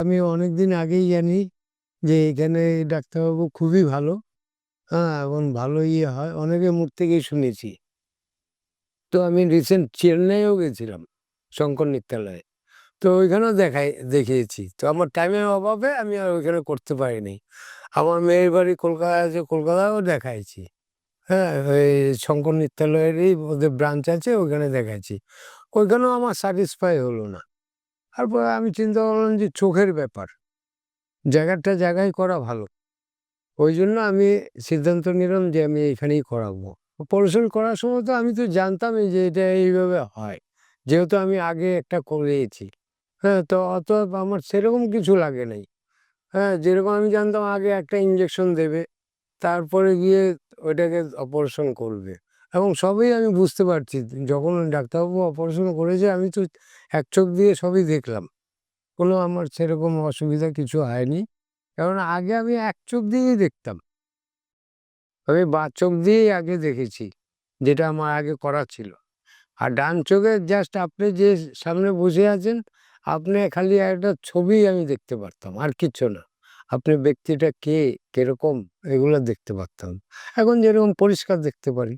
আমি অনেকদিন আগেই জানি যে এখানে ডাক্তারবাবু খুবই ভালো। হ্যাঁ এবং ভালো ইয়ে হয়। অনেকের মুখ থেকেই শুনেছি। তো আমি রিসেন্ট চেন্নাইও গেছিলাম, শঙ্কর নেত্রালয়ে তো ওইখানেও দেখাই, দেখিয়েছি। তো আমার টাইমের অভাবে আমি আর ওইখানে করতে পারিনি। আমার মেয়ের বাড়ি কলকাতা আছে কলকাতাও দেখাইছি। হ্যাঁ ওই শঙ্কর নেত্রালয়েরই ওদের ব্রাঞ্চ আছে, ওইখানে দেখাইছি। ওইখানেও আমার স্যাটিসফাই হলো না। তারপরে আমি চিন্তা করলাম যে চোখের ব্যাপার। জায়গাটা জায়গায় করা ভালো। ওই জন্য আমি সিদ্ধান্ত নিলাম যে আমি এখানেই করাবো। অপারেশন করার সময় তো আমি তো জানতামই যে এটা এইভাবে হয়। যেহেতু আমি আগে একটা করিয়েছি হ্যাঁ তো অত আমার সেরকম কিছু লাগে নাই। হ্যাঁ যেরকম আমি জানতাম আগে একটা ইঞ্জেকশন দেবে, তারপরে গিয়ে ওইটাকে অপারেশন করবে। এবং সবই আমি বুঝতে পারছি। যখন ডাক্তারবাবু অপারেশন করেছে, আমি তো এক চোখ দিয়ে সবই দেখলাম। কোনো আমার সেরকম অসুবিধা কিছু হয়নি। কারণ আগে আমি এক চোখ দিয়েই দেখতাম। আমি বা চোখ দিয়েই আগে দেখেছি, যেটা আমার আগে করা ছিল। আর ডান চোখে জাস্ট আপনি যে সামনে বসে আছেন, আপনি খালি একটা ছবি আমি দেখতে পারতাম, আর কিচ্ছু না। আপনি ব্যক্তিটা কে, কীরকম, এগুলো দেখতে পারতাম। এখন যেরকম পরিষ্কার দেখতে পারি।